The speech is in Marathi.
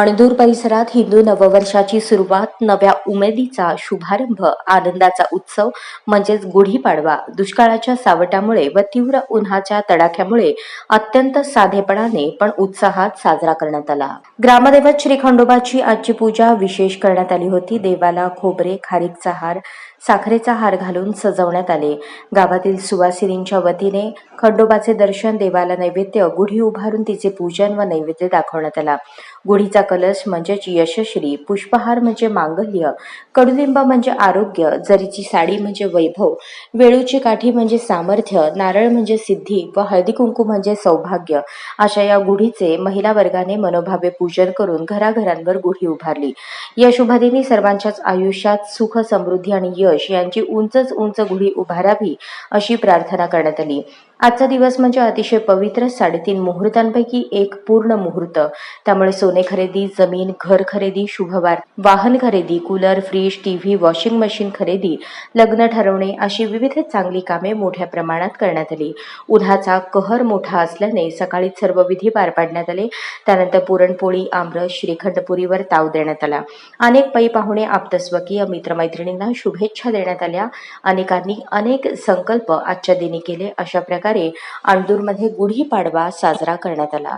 अणदूर परिसरात हिंदू नववर्षाची सुरुवात नव्या उमेदीचा शुभारंभ आनंदाचा उत्सव म्हणजेच गुढीपाडवा दुष्काळाच्या सावटामुळे व तीव्र उन्हाच्या तडाख्यामुळे अत्यंत साधेपणाने पण उत्साहात साजरा करण्यात आला. ग्रामदैवत श्री खंडोबाची आजची पूजा विशेष करण्यात आली होती. देवाला खोबरे खारीकचा हार साखरेचा हार घालून सजवण्यात आले. गावातील सुवासिनींच्या वतीने खंडोबाचे दर्शन देवाला नैवेद्य गुढी उभारून तिचे पूजन व नैवेद्य दाखवण्यात आला. गुढीचा कलश म्हणजेच यशश्री पुष्पहार म्हणजे मांगल्य कडुलिंब म्हणजे आरोग्य जरीची साडी म्हणजे वैभव वेळूची काठी म्हणजे सामर्थ्य नारळ म्हणजे सिद्धी व हळदी कुंकू म्हणजे सौभाग्य अशा या गुढीचे महिला वर्गाने मनोभावे पूजन करून घराघरांवर गुढी उभारली. या शुभदिनी सर्वांच्याच आयुष्यात सुख समृद्धी आणि यश यांची उंचच उंच गुढी उभारावी अशी प्रार्थना करण्यात आली. आजचा दिवस म्हणजे अतिशय पवित्र साडेतीन मुहूर्तांपैकी एक पूर्ण मुहूर्त. त्यामुळे सोने खरेदी जमीन घर खरेदी शुभवार वाहन खरेदी cooler fridge TV washing machine खरेदी लग्न ठरवणे अशी विविध चांगली कामे मोठ्या प्रमाणात करण्यात आली. उन्हाचा कहर मोठा असल्याने सकाळी सर्व विधी पार पाडण्यात आले. त्यानंतर पुरणपोळी आमरस श्रीखंडपुरीवर ताव देण्यात आला. अनेक पै पाहुणे आप्तस्वकीय मित्रमैत्रिणींना शुभेच्छा देण्यात आल्या. अनेकांनी अनेक संकल्प आजच्या दिनी केले अशा प्रकारे अणदूरमध्ये गुढीपाडवा साजरा करण्यात आला.